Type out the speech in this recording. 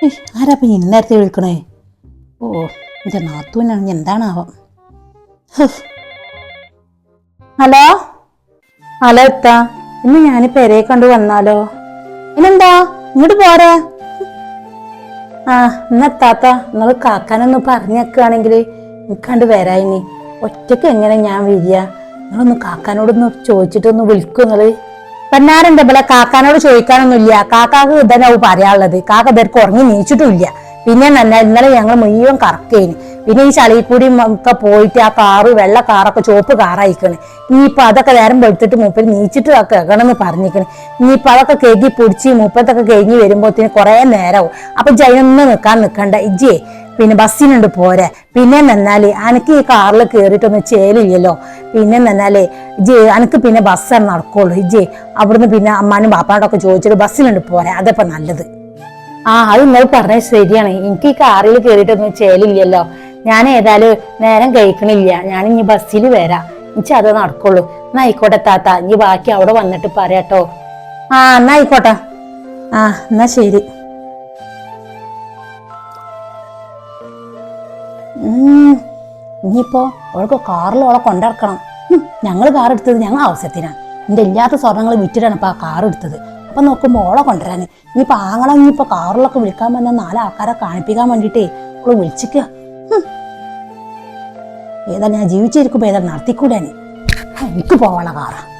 പിന്നെ ഇന്ന നേരത്തെ വിളിക്കണേ? ഓ എന്റെ നാത്തൂനാണ്. എന്താണാവാം? ഹലോ? ഹലോ എത്താ ഇന്ന് ഞാൻ പെരയെ കണ്ടു വന്നാലോ? ഇനെന്താ ഇങ്ങോട്ട് പോരാ. ആ ഇന്നെത്താത്ത നിങ്ങൾ കാക്കാനൊന്ന് പറഞ്ഞേക്കുകയാണെങ്കിൽ നിൽക്കാണ്ട് വരായിനി ഒറ്റയ്ക്ക് എങ്ങനെ ഞാൻ വരിക? നിങ്ങളൊന്ന് കാക്കാനോടൊന്ന് ചോദിച്ചിട്ടൊന്ന് വിളിക്കും നിങ്ങൾ പന്നാരെന്താ ഇവിടെ കാക്കാനോട് ചോദിക്കാനൊന്നുമില്ല. കാക്കാക്ക് ഇതന്നെ പറയാനുള്ളത്. കാക്ക ഇവർക്ക് ഉറങ്ങി നീച്ചിട്ടുമില്ല. പിന്നെ നല്ല ഇന്നലെ ഞങ്ങൾ മുഴുവൻ കറക്കേന്. പിന്നെ ഈ ചളി കൂടി ഒക്കെ പോയിട്ട് ആ കാറ് വെള്ള കാറൊക്കെ ചുവപ്പ് കാറായിക്കണ്. ഇനിയിപ്പൊ അതൊക്കെ നേരം വെളുത്തിട്ട് മൂപ്പര് നീച്ചിട്ട് കേൾക്കണമെന്ന് പറഞ്ഞിരിക്കണേ ഇനിയിപ്പൊ അതൊക്കെ കേകി പൊടിച്ച് മൂപ്പത്തൊക്കെ കഴിഞ്ഞ് വരുമ്പോഴത്തേന് കുറെ നേരമാവും അപ്പൊ ജൈനൊന്നും നിൽക്കാൻ നിൽക്കണ്ട ഇജ്ജേ പിന്നെ ബസ്സിനുണ്ട് പോരെ. പിന്നെ നന്നാലേ അനക്ക് ഈ കാറിൽ കയറിയിട്ടൊന്നും ചേലില്ലല്ലോ. പിന്നെ നന്നാലേ ഇജ്ജ് അനക്ക് പിന്നെ ബസ്സാണ് നടക്കുള്ളൂ. ഇജ്ജേ അവിടുന്ന് പിന്നെ അമ്മാനും ബാപ്പാനോടൊക്കെ ചോദിച്ചിട്ട് ബസ്സിലുണ്ട് പോരെ. അതപ്പോ നല്ലത്. ആ അത് നിങ്ങൾ പറഞ്ഞത് ശരിയാണ്. എനിക്ക് ഈ കാറിൽ കയറിയിട്ടൊന്നും ചേലില്ലല്ലോ. ഞാൻ ഏതായാലും നേരം കഴിക്കണില്ല. ഞാൻ ഇനി ബസ്സിൽ വരാം. എനിക്ക് അത് നടക്കുള്ളൂ. എന്നാ ആയിക്കോട്ടെ താത്ത. ഇനി ബാക്കി അവിടെ വന്നിട്ട് പറയാട്ടോ. ആ എന്നാ ആയിക്കോട്ടെ. ആ എന്നാ ശരി. ഇനിയിപ്പോ അവൾക്ക് കാറിൽ അവളെ കൊണ്ടിറക്കണം. ഞങ്ങൾ കാർ എടുത്തത് ഞങ്ങൾ ആവശ്യത്തിനാണ്. എന്റെ ഇല്ലാത്ത സ്വർണങ്ങൾ വിറ്റിട്ടാണ് ഇപ്പൊ ആ കാർ എടുത്തത്. അപ്പൊ നോക്കുമ്പോ ഓളെ കൊണ്ടുവരാൻ ഇനിയിപ്പോ ആങ്ങളെ ഇനിയിപ്പോ കാറിലൊക്കെ വിളിക്കാൻ വന്ന നാല് ആൾക്കാരെ കാണിപ്പിക്കാൻ വേണ്ടിട്ടേ അവൾ വിളിച്ചിക്ക. ഏതാ ഞാൻ ജീവിച്ചിരിക്കുമ്പോ ഏതാ നടത്തിക്കൂടാന് എനിക്ക് പോവാനുള്ള കാറാ.